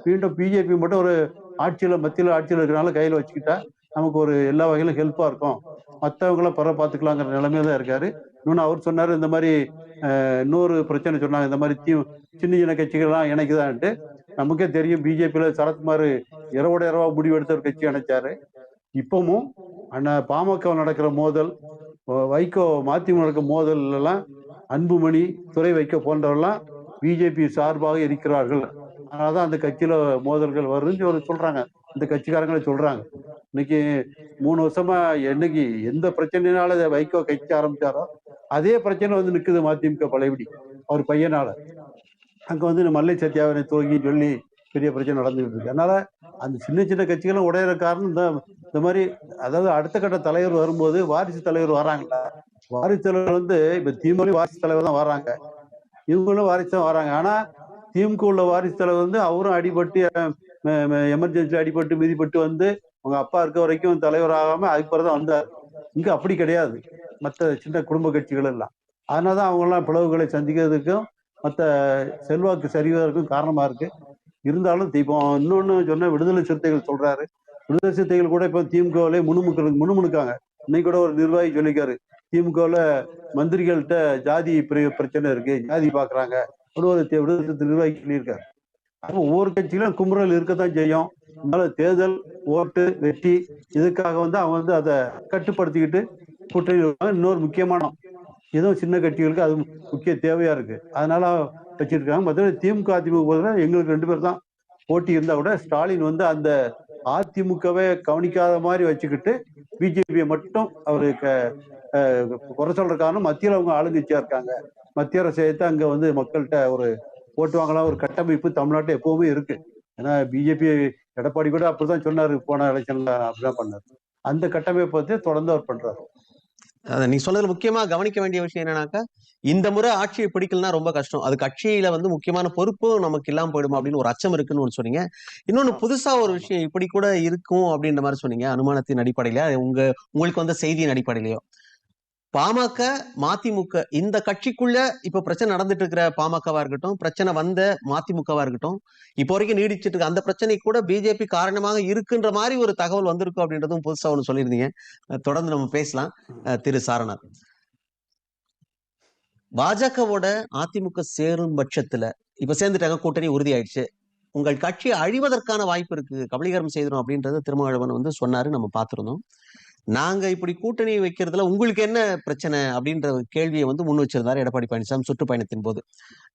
மீண்டும் பிஜேபி மட்டும் ஒரு ஆட்சியில மத்தியில் ஆட்சியில் இருக்கிறனால கையில் வச்சுக்கிட்டா நமக்கு ஒரு எல்லா வகையிலும் ஹெல்ப்பா இருக்கும். மற்றவங்கள பர பார்த்துக்கலாங்கிற நிலைமையில தான் இருக்காரு. இன்னொன்று அவர் சொன்னார் இந்த மாதிரி இன்னொரு பிரச்சனை சொன்னாங்க இந்த மாதிரி தீ சின்ன சின்ன கட்சிகள்லாம் இணைக்குதான்ட்டு. நமக்கே தெரியும் பிஜேபியில் சரத்குமார் இரவோட இரவா முடிவெடுத்த ஒரு கட்சி இணைச்சாரு. இப்பவும் அண்ணா பாமக நடக்கிற மோதல் வைகோ மதிமுக நடக்கிற மோதல் எல்லாம் அன்புமணி துறை வைக்க போன்றவெல்லாம் பிஜேபி சார்பாக இருக்கிறார்கள். அதனாலதான் அந்த கட்சியில மோதல்கள் வருதுன்னு ஒரு சொல்றாங்க. இந்த கட்சிக்காரங்களே சொல்றாங்க. இன்னைக்கு மூணு வருஷமா என்னைக்கு எந்த பிரச்சனைனால வைகோ கட்சி ஆரம்பிச்சாரோ அதே பிரச்சனை வந்து நிற்குது மதிமுக பழையபடி. அவர் பையனால. அங்கே வந்து இந்த மல்லை சத்தியாவினை துவங்கி சொல்லி பெரிய பிரச்சனை நடந்துகிட்டு இருக்கு. அதனால அந்த சின்ன சின்ன கட்சிகளும் உடையிற காரணம் இந்த இந்த மாதிரி அதாவது அடுத்த கட்ட தலைவர் வரும்போது வாரிசு தலைவர் வராங்களா? வாரிசு தலைவர் வந்து இப்ப திமுக வாரிசு தலைவர் தான் வராங்க. இவங்களும் வாரிசு தான் வராங்க. ஆனா திமுக உள்ள வாரிசு தலைவர் வந்து அவரும் அடிபட்டு எமர்ஜென்சி அடிபட்டு மிதிப்பட்டு வந்து உங்க அப்பா இருக்க வரைக்கும் தலைவர் ஆகாம அதுக்கு பிறகு தான் வந்தார். இங்க அப்படி கிடையாது. மற்ற சின்ன குடும்ப கட்சிகள் எல்லாம். அதனால தான் அவங்கெல்லாம் பிளவுகளை சந்திக்கிறதுக்கும் மற்ற செல்வாக்கு சரிவதற்கும் காரணமா இருக்கு. இருந்தாலும் இப்போ இன்னொன்னு சொன்ன விடுதலை சிறுத்தைகள் சொல்றாரு. விடுதலை சிறுத்தைகள் கூட இப்போ திமுகவிலே முணுமுக்கு முணுமுணுக்காங்க. இன்னைக்கு கூட ஒரு நிர்வாகி சொல்லிக்காரு திமுகவில் மந்திரிகள்கிட்ட ஜாதி பிரச்சனை இருக்கு ஜாதி பாக்குறாங்க. ஒரு விடுதலை சிறுத்தை நிர்வாகி சொல்லியிருக்காரு. அப்போ ஒவ்வொரு கட்சியிலும் குமுறல் இருக்கத்தான் செய்யும். அதனால தேர்தல் ஓட்டு வெற்றி இதுக்காக வந்து அவங்க வந்து அதை கட்டுப்படுத்திக்கிட்டு கூட்டணி இன்னொரு முக்கியமான இதுவும் சின்ன கட்சிகளுக்கு அது முக்கிய தேவையா இருக்கு. அதனால வச்சிருக்காங்க. மற்றபடி திமுக அதிமுக எங்களுக்கு ரெண்டு பேர் தான். போட்டி இருந்தா கூட ஸ்டாலின் வந்து அந்த அதிமுகவை கவனிக்காத மாதிரி வச்சுக்கிட்டு பிஜேபியை மட்டும் அவரு குறை சொல்ற காரணம் மத்தியில் அவங்க ஆளுங்கட்சியா இருக்காங்க. மத்திய அரசு எடுத்து அங்க வந்து மக்கள்கிட்ட ஒரு ஓட்டு வாங்கலாம் ஒரு கட்டமைப்பு தமிழ்நாட்டில் எப்பவுமே இருக்கு. ஏன்னா பிஜேபி எடப்பாடி கூட அப்படிதான் சொன்னாரு போன எலெக்ஷன்ல அப்படிதான் பண்ணாரு. அந்த கட்டமைப்பை தொடர்ந்து அவர் பண்றாரு. நீ சொன்னதுல முக்கியமா கவனிக்க வேண்டிய விஷயம் என்னன்னாக்கா இந்த முறை ஆட்சியை பிடிக்கலனா ரொம்ப கஷ்டம். அது கட்சியில வந்து முக்கியமான பொறுப்பும் நமக்கு இல்லாம போயிடுமா அப்படின்னு ஒரு அச்சம் இருக்குன்னு ஒன்று சொன்னீங்க. இன்னொன்னு புதுசா ஒரு விஷயம் இப்படி கூட இருக்கும் அப்படின்ற மாதிரி சொன்னீங்க அனுமானத்தின் அடிப்படையில உங்க உங்களுக்கு வந்த செய்தியின் அடிப்படையிலயோ? பாமக மதிமுக இந்த கட்சிக்குள்ள இப்ப பிரச்சனை நடந்துட்டு இருக்கிற பாமகவா இருக்கட்டும் பிரச்சனை வந்த மதிமுகவா இருக்கட்டும் இப்போ வரைக்கும் நீடிச்சிட்டு இருக்க அந்த பிரச்சனை கூட பிஜேபி காரணமாக இருக்குன்ற மாதிரி ஒரு தகவல் வந்திருக்கும் அப்படின்றதும் புதுசா ஒன்று சொல்லியிருந்தீங்க. தொடர்ந்து நம்ம பேசலாம். அஹ் திரு சாரநாத். பாஜகவோட அதிமுக சேரும் பட்சத்துல இப்ப சேர்ந்துட்டாங்க கூட்டணி உறுதி ஆயிடுச்சு உங்கள் கட்சி அழிவதற்கான வாய்ப்பு இருக்கு கபலீகரம் செய்திரும் அப்படின்றத திருமாவளவன் வந்து சொன்னாரு நம்ம பார்த்திருந்தோம். நாங்க இப்படி கூட்டணி வைக்கிறதுல உங்களுக்கு என்ன பிரச்சனை அப்படின்ற கேள்வியை வந்து முன் வச்சிருந்தாரு எடப்பாடி பழனிசாமி சுற்றுப்பயணத்தின் போது.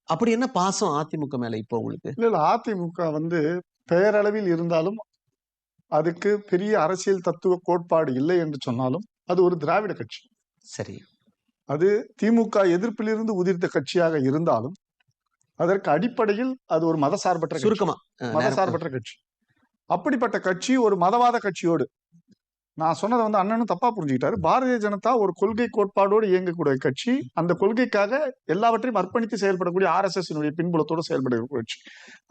அப்படி என்ன பாசம் அதிமுக மேல இப்போ உங்களுக்கு? இல்ல இல்ல அதிமுக வந்து பெயரளவில் இருந்தாலும் அதுக்கு பெரிய அரசியல் தத்துவ கோட்பாடு இல்லை என்று சொன்னாலும் அது ஒரு திராவிட கட்சி. சரி. அது திமுக எதிர்ப்பிலிருந்து உதிர்த்த கட்சியாக இருந்தாலும் அதற்கு அடிப்படையில் அது ஒரு மதசார்பற்ற. சுருக்கமா மதசார்பற்ற கட்சி. அப்படிப்பட்ட கட்சி ஒரு மதவாத கட்சியோடு நான் சொன்னதை வந்து அண்ணனும் தப்பா புரிஞ்சுக்கிட்டாரு. பாரதிய ஜனதா ஒரு கொள்கை கோட்பாடோடு இயங்கக்கூடிய கட்சி. அந்த கொள்கைக்காக எல்லாவற்றையும் அர்ப்பணித்து செயல்படக்கூடிய ஆர் எஸ் எஸ் பின்புலத்தோடு செயல்படக்கூடிய கட்சி.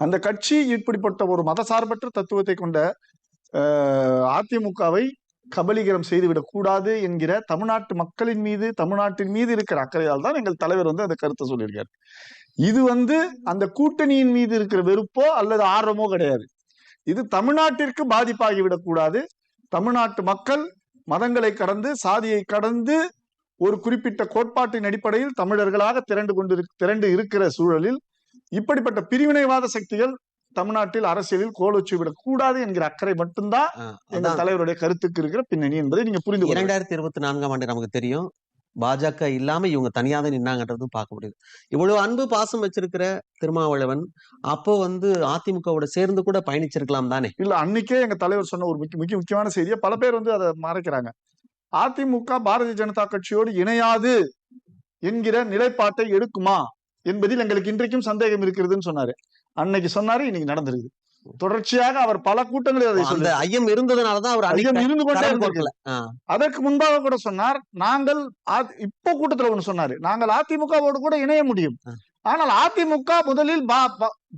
அந்த கட்சி இப்படிப்பட்ட ஒரு மதசார்பற்ற தத்துவத்தை கொண்ட அதிமுகவை கபலீகரம் செய்துவிடக் கூடாது என்கிற தமிழ்நாட்டு மக்களின் மீது தமிழ்நாட்டின் மீது இருக்கிற அக்கறையால் தான் எங்கள் தலைவர் வந்து அந்த கருத்தை சொல்லியிருக்காரு. இது வந்து அந்த கூட்டணியின் மீது இருக்கிற வெறுப்போ அல்லது ஆர்வமோ கிடையாது. இது தமிழ்நாட்டிற்கு பாதிப்பாகிவிடக் கூடாது. தமிழ்நாட்டு மக்கள் மதங்களை கடந்து சாதியை கடந்து ஒரு குறிப்பிட்ட கோட்பாட்டின் அடிப்படையில் தமிழர்களாக திரண்டு கொண்டு திரண்டு இருக்கிற சூழலில் இப்படிப்பட்ட பிரிவினைவாத சக்திகள் தமிழ்நாட்டில் அரசியலில் கோலோச்சி விடக் கூடாது என்கிற அக்கறை மட்டும்தான் எங்கள் தலைவருடைய கருத்துக்கு இருக்கிற பின்னணி என்பதை நீங்க புரிந்து. இரண்டாயிரத்தி இருபத்தி நான்காம் ஆண்டு நமக்கு தெரியும் பாஜக இல்லாம இவங்க தனியா தான் நின்னாங்கன்றதும் பார்க்க முடியுது. இவ்வளவு அன்பு பாசம் வச்சிருக்கிற திருமாவளவன் அப்போ வந்து அதிமுகவோட சேர்ந்து கூட பயணிச்சிருக்கலாம் தானே? இல்ல அன்னைக்கே எங்க தலைவர் சொன்ன ஒரு முக்கிய முக்கிய முக்கியமான செய்தியை பல பேர் வந்து அதை மறைக்கிறாங்க. அதிமுக பாரதிய ஜனதா கட்சியோடு இணையாது என்கிற நிலைப்பாட்டை எடுக்குமா என்பதில் எங்களுக்கு இன்றைக்கும் சந்தேகம் இருக்கிறதுன்னு சொன்னாரு. அன்னைக்கு சொன்னாரு இன்னைக்கு நடந்திருக்கு தொடர்ச்சியாக அவர் பல கூட்டங்களில் அதை அந்த ஐயம் இருந்ததுனாலதான் அவர் ஐயம் இருந்து கொண்டே ஆ, அதற்கு முன்பாக கூட சொன்னார் நாங்கள் இப்போ கூட்டத்துல ஒண்ணு சொன்னாரு நாங்கள் அதிமுகவோடு கூட இணைய முடியும். ஆனால் அதிமுக முதலில்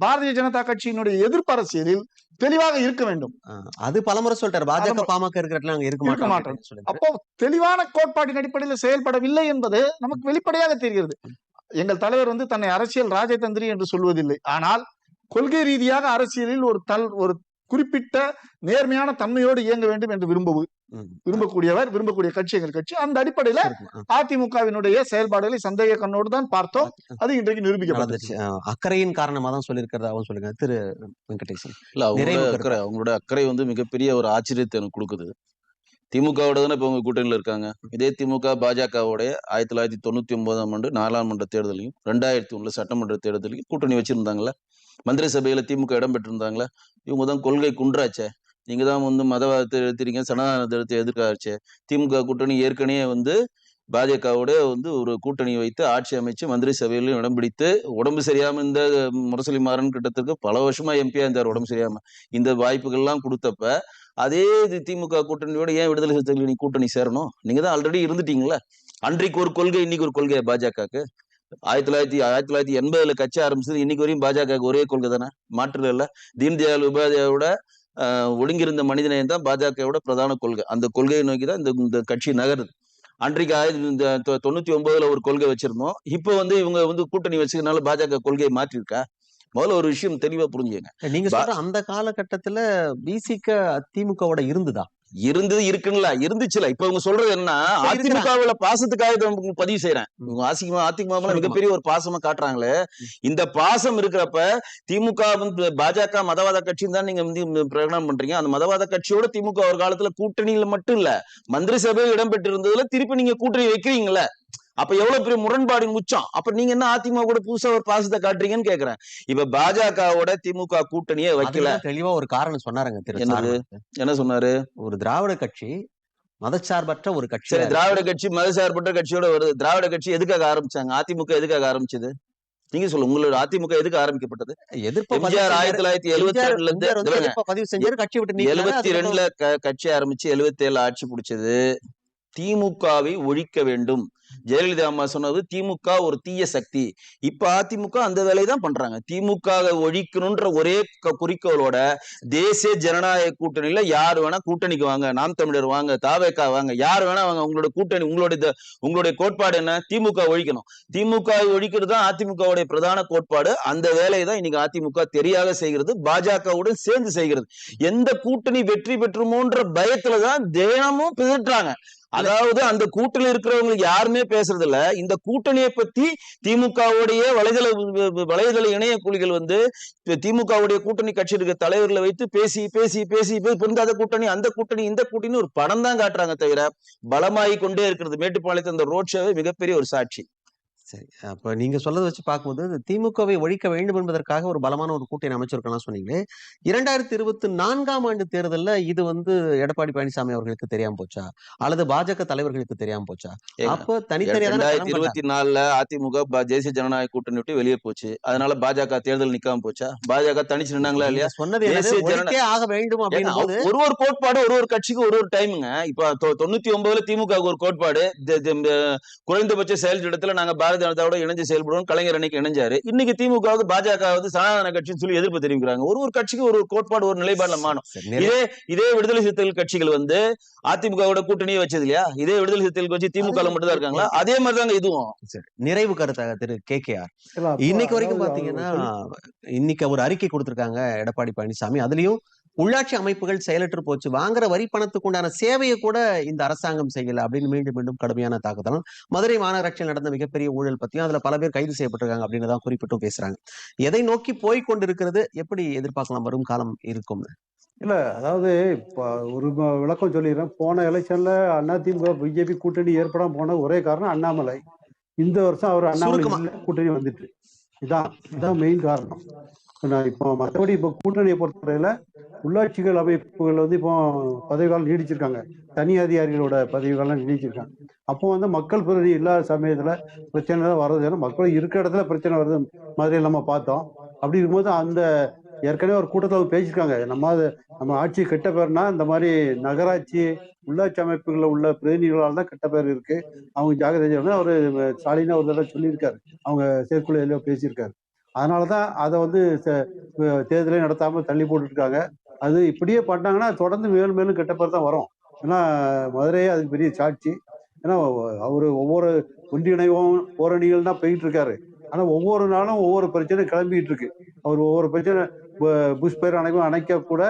பாரதிய ஜனதா கட்சியினுடைய எதிர்ப்பு அரசியலில் தெளிவாக இருக்க வேண்டும். அது பலமுறை சொல்லிட்டாரு. பாஜக பாமக இருக்கிற இருக்க மாட்டோம். அப்போ தெளிவான கோட்பாட்டின் அடிப்படையில் செயல்படவில்லை என்பது நமக்கு வெளிப்படையாக தெரிகிறது. எங்கள் தலைவர் வந்து தன்னை அரசியல் ராஜதந்திரி என்று சொல்வதில்லை. ஆனால் கொள்கை ரீதியாக அரசியலில் ஒரு தல் ஒரு குறிப்பிட்ட நேர்மையான தன்மையோடு இயங்க வேண்டும் என்று விரும்புவு. விரும்பக்கூடியவர் விரும்பக்கூடிய கட்சி எங்கள் கட்சி. அந்த அடிப்படையில அதிமுகவினுடைய செயல்பாடுகளை சந்தேக கண்ணோடு தான் பார்த்தோம். அது இன்றைக்கு ஆ, அக்கறையின் காரணமா தான் சொல்லியிருக்கிறதாவும் சொல்லுங்க. திரு வெங்கடேசன். இல்ல அவங்களோட. அக்கறை அவங்களோட அக்கறை வந்து மிகப்பெரிய ஒரு ஆச்சரியத்தை எனக்கு கொடுக்குது. திமுகவோட தானே இப்போ அவங்க கூட்டணியில் இருக்காங்க. இதே திமுக பாஜகவோடைய ஆயிரத்தி தொள்ளாயிரத்தி தொண்ணூத்தி ஒன்பதாம் ஆண்டு நாடாளுமன்ற தேர்தலையும் ரெண்டாயிரத்தி ஒண்ணுல சட்டமன்ற தேர்தலையும் கூட்டணி வச்சிருந்தாங்களே மந்திரி சபையில திமுக இடம் பெற்றிருந்தாங்களே இவங்க தான் கொள்கை குன்றாச்சே. நீங்க தான் வந்து மதவாதத்தை எடுத்துறீங்க சனாதனத்தை எதிர்காச்சே திமுக கூட்டணி ஏற்கனவே வந்து பாஜகவோட வந்து ஒரு கூட்டணி வைத்து ஆட்சி அமைச்சு மந்திரி சபையிலும் இடம் பிடித்து உடம்பு சரியாம இந்த முரசொலி மாறன் கிட்டத்தட்ட பல வருஷமா எம்பியா இருந்தார் உடம்பு சரியாம. இந்த வாய்ப்புகள்லாம் கொடுத்தப்ப அதே இது திமுக கூட்டணியோட ஏன் விடுதலை சிறுத்தைகள் நீ கூட்டணி சேரணும்? நீங்க தான் ஆல்ரெடி இருந்துட்டீங்களா. அன்றைக்கு ஒரு கொள்கை இன்னைக்கு ஒரு கொள்கை பாஜகவுக்கு ஆயிரத்தி தொள்ளாயிரத்தி ஆயிரத்தி தொள்ளாயிரத்தி எண்பதுல கட்சி ஆரம்பிச்சது இன்னைக்கு வரையும் பாஜக ஒரே கொள்கை தானே? மாற்று இல்ல. தீன்தயாள் உபாத்யாயோட ஆஹ், ஒடுங்கியிருந்த மனிதநேயம் தான் பாஜகவோட பிரதான கொள்கை. அந்த கொள்கையை நோக்கி தான் இந்த இந்த கட்சி நகருது. அன்றைக்கு ஆயிரத்தி இந்த தொண்ணூத்தி ஒன்பதுல ஒரு கொள்கை வச்சிருந்தோம். இப்போ வந்து இவங்க வந்து கூட்டணி வச்சதுனால பாஜக கொள்கையை மாற்றிருக்கா? முதல்ல ஒரு விஷயம் தெளிவா புரிஞ்சுங்க நீங்க சொல்ற அந்த காலகட்டத்துல பிசிக திமுகவோட இருந்ததா? இருந்தது இருக்குங்களா இருந்துச்சுல. இப்ப இவங்க சொல்றது என்ன. அதிமுகவுல பாசத்துக்காக பதிவு செய்யறேன் இவங்க அதிமுக அதிமுக. மிகப்பெரிய ஒரு பாசமா காட்டுறாங்களே. இந்த பாசம் இருக்கிறப்ப திமுக பாஜக மதவாத கட்சின்னு தான் நீங்க வந்து பிரகடனம் பண்றீங்க. அந்த மதவாத கட்சியோட திமுக ஒரு காலத்துல கூட்டணியில மட்டும் இல்ல மந்திரி சபையில் இடம்பெற்று இருந்ததுல திருப்பி நீங்க கூட்டணி வைக்கிறீங்களே அப்ப எவ்வளவு பெரிய முரண்பாடின் உச்சம் அப்ப நீங்க என்ன அதிமுக கூட புதுசா ஒரு பாசத்தை காட்டுறீங்கன்னு கேக்குறேன். இப்ப பாஜகவோட திமுக கூட்டணியே வைக்கல. தெளிவா ஒரு காரணம் சொன்னாருங்க என்னது? என்ன சொன்னாரு? ஒரு திராவிட கட்சி மதச்சார்பற்ற ஒரு கட்சி சரி திராவிட கட்சி மதசார்பற்ற கட்சியோட வருது திராவிட கட்சி எதுக்காக ஆரம்பிச்சாங்க? அதிமுக எதுக்காக ஆரம்பிச்சது? நீங்க சொல்லுங்க உங்களோட அதிமுக எதுக்கு ஆரம்பிக்கப்பட்டது? எதிர்ப்பு எம்ஜிஆர். ஆயிரத்தி தொள்ளாயிரத்தி எழுபத்தி ரெண்டுல இருந்து பதிவு செஞ்சாரு கட்சி விட்டு. எழுபத்தி ரெண்டுல கட்சி ஆரம்பிச்சு எழுபத்தி ஏழுல ஆட்சி பிடிச்சது. திமுகவை ஒழிக்க வேண்டும். ஜெயலலிதா அம்மா சொன்னது திமுக ஒரு தீய சக்தி. இப்ப அதிமுக அந்த வேலையை தான் பண்றாங்க. திமுக ஒழிக்கணும்ன்ற ஒரே குறிக்கோளோட தேசிய ஜனநாயக கூட்டணியில யார் வேணா கூட்டணிக்கு வாங்க நாம் தமிழர் வாங்க தாவேக்கா வாங்க யார் வேணா வாங்க உங்களோட கூட்டணி உங்களுடைய உங்களுடைய கோட்பாடு என்ன? திமுக ஒழிக்கணும். திமுக ஒழிக்கிறது தான் அதிமுகவுடைய பிரதான கோட்பாடு. அந்த வேலையை தான் இன்னைக்கு அதிமுக தெரியாக செய்கிறது பாஜகவுடன் சேர்ந்து செய்கிறது. எந்த கூட்டணி வெற்றி பெற்றுமோன்ற பயத்துலதான் தினமும் பிதற்றாங்க. அதாவது அந்த கூட்டணி இருக்கிறவங்களுக்கு யாருமே பேசுறது இல்ல இந்த கூட்டணியை பத்தி திமுகவுடைய வலைதள வலைதள இணைய குழிகள் வந்து திமுகவுடைய கூட்டணி கட்சி இருக்க தலைவர்களை வைத்து பேசி பேசி பேசி பொருந்தாத கூட்டணி அந்த கூட்டணி இந்த கூட்டணி ஒரு படம் தான் காட்டுறாங்க தவிர பலமாகி கொண்டே இருக்கிறது. மேட்டுப்பாளையத்து அந்த ரோட் ஷோவே மிகப்பெரிய ஒரு சாட்சி. சரி. அப்ப நீங்க சொல்லதை வச்சு பார்க்கும்போது திமுகவை ஒழிக்க வேண்டும் என்பதற்காக ஒரு பலமான ஒரு கூட்டணி அமைச்சிருக்கலாம் சொன்னீங்களே இரண்டாயிரத்தி இருபத்தி நான்காம் ஆண்டு தேர்தல்ல இது வந்து எடப்பாடி பழனிசாமி அவர்களுக்கு தெரியாம போச்சா? அல்லது பாஜக தலைவர்களுக்கு தெரியாம போச்சா? அப்ப தனித்தனியா தானே ரெண்டாயிரத்தி களம் கண்டாங்க. இருபத்தி நாலுல அதிமுக தேசிய ஜனநாயக கூட்டணி விட்டு வெளியே போச்சு. அதனால பாஜக தேர்தல் நிக்காம போச்சா? பாஜக தனிச்சு நின்னாங்களா இல்லையா? சொன்னது ஆக வேண்டும் போது ஒரு ஒரு கோட்பாடு ஒரு ஒரு கட்சிக்கு ஒரு ஒரு டைமுங்க இப்ப தொண்ணூத்தி ஒன்பதுல திமுக ஒரு கோட்பாடு. குறைந்தபட்ச செயல் திட்டத்துல நாங்க பாரதிய ஜனதாவோட இணைஞ்சு செயல்படுவோம். கலைஞர் அன்னைக்கு இணைஞ்சாரு. இன்னைக்கு திமுகவுக்கு பாஜக சனாதன கட்சின்னு சொல்லி எதிர்ப்பு தெரிவிக்கிறாங்க. ஒரு ஒரு கட்சிக்கு ஒரு ஒரு கோட்பாடு ஒரு நிலைப்பாடுல நிறைய- இதே இதே விடுதலை சிறுத்தைகள் கட்சிகள் வந்து அதிமுகவோட கூட்டணியே வச்சது இல்லையா இதே விடுதலை சிறுத்தைகள் வச்சு திமுக மட்டும் தான் இருக்காங்களா? அதே மாதிரி தாங்க இதுவும். சரி. நிறைவு கருத்தாக திரு கே கே ஆர் இன்னைக்கு வரைக்கும் பாத்தீங்கன்னா இன்னைக்கு ஒரு அறிக்கை கொடுத்திருக்காங்க எடப்பாடி பழனிசாமி. அதுலயும் உள்ளாட்சி அமைப்புகள் செயலற்று போச்சு. வாங்குற வரி பணத்துக்கு உண்டான சேவையை கூட இந்த அரசாங்கம் செய்யல அப்படின்னு மீண்டும் மீண்டும் கடுமையான தாக்குதலும் மதுரை மாநகராட்சியில் நடந்த மிகப்பெரிய ஊழல் பத்தியும் அதுல பல பேர் கைது செய்யப்பட்டிருக்காங்க அப்படின்னு தான் குறிப்பிட்டும் பேசுறாங்க. எதை நோக்கி போய் கொண்டிருக்கிறது? எப்படி எதிர்பார்க்கலாம்? வரும் காலம் இருக்கும். இல்ல அதாவது இப்ப ஒரு விளக்கம் சொல்லிடுறேன். போன எலெக்ஷன்ல அதிமுக பிஜேபி கூட்டணி ஏற்படாம போன ஒரே காரணம் அண்ணாமலை. இந்த வருஷம் அவர் அண்ணாமலை கூட்டணி வந்துட்டு. இதான் இதான் மெயின் காரணம். நான் இப்போ மற்றபடி இப்போ கூட்டணியை பொறுத்தவரையில உள்ளாட்சிகள் அமைப்புகள் வந்து இப்போ பதவிகாலம் நீடிச்சிருக்காங்க. தனி அதிகாரிகளோட பதவிகாலம் நீடிச்சிருக்காங்க. அப்போ வந்து மக்கள் பிரதி இல்லாத சமயத்துல பிரச்சனை தான் வர்றது. ஏன்னா மக்கள் இருக்கிற இடத்துல பிரச்சனை வருது. மாதிரி நம்ம பார்த்தோம். அப்படி இருக்கும்போது அந்த ஏற்கனவே ஒரு கூட்டத்தில் பேசியிருக்காங்க. நம்ம அது நம்ம ஆட்சி கெட்ட பேர்னா இந்த மாதிரி நகராட்சி உள்ளாட்சி அமைப்புகளில் உள்ள பிரதிநிதிகளால் தான் கெட்ட பேர் இருக்கு. அவங்க ஜாகிரதை அவர் ஸ்டாலினா ஒரு தடவை சொல்லியிருக்காரு. அவங்க செயற்குழுல பேசியிருக்காரு. அதனால தான் அதை வந்து ச- தேர்தலே நடத்தாம தள்ளி போட்டுருக்காங்க அது இப்படியே பண்ணாங்கன்னா தொடர்ந்து மேலும் மேலும் கெட்ட பேர் தான் வரும். ஏன்னா மதுரையே அதுக்கு பெரிய சாட்சி. ஏன்னா அவர் ஒவ்வொரு ஒன்றிணைவும் ஓரணிகள் தான் போயிட்டு இருக்காரு ஆனால் ஒவ்வொரு நாளும் ஒவ்வொரு பிரச்சனை கிளம்பிட்டு இருக்கு அவர் ஒவ்வொரு பிரச்சனை புஷ் பேர் அணைவும் அணைக்க கூட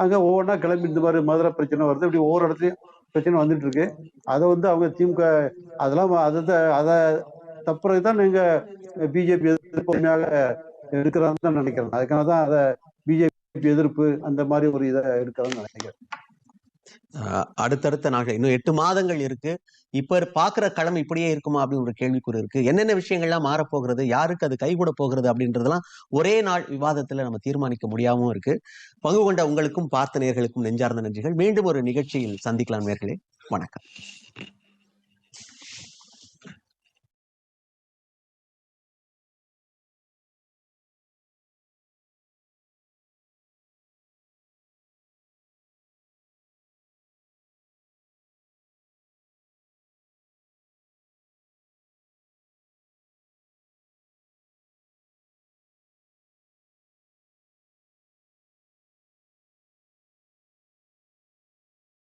அங்கே ஒவ்வொன்றா கிளம்பி இந்த மாதிரி மதுரை பிரச்சனை வருது. இப்படி ஒவ்வொரு இடத்துலையும் பிரச்சனை வந்துட்டு இருக்கு அதை வந்து அவங்க திமுக அதெல்லாம் அதை அதை தப்புறது தான் நீங்கள் பிஜேபி எதிர்ப்புமையாக எடுக்கிறான்னு தான் நினைக்கிறேன். அதுக்காக தான் அதை பிஜேபி எதிர்ப்பு அந்த மாதிரி ஒரு இதை எடுக்கிறான்னு நினைக்கிறேன். அடுத்தடுத்த நாட்கள் இன்னும் எட்டு மாதங்கள் இருக்கு. இப்ப பாக்குற களம் இப்படியே இருக்குமா அப்படின்னு ஒரு கேள்விக்குறி இருக்கு. என்னென்ன விஷயங்கள்லாம் மாறப்போகிறது? யாருக்கு அது கைகூட போகிறது அப்படின்றதெல்லாம் ஒரே நாள் விவாதத்துல நம்ம தீர்மானிக்க முடியாமவும் இருக்கு. பங்கு கொண்ட உங்களுக்கும் பார்த்த நேர்களுக்கும் நெஞ்சார்ந்த நன்றிகள். மீண்டும் ஒரு நிகழ்ச்சியில் சந்திக்கலாம் நேர்களே. வணக்கம்.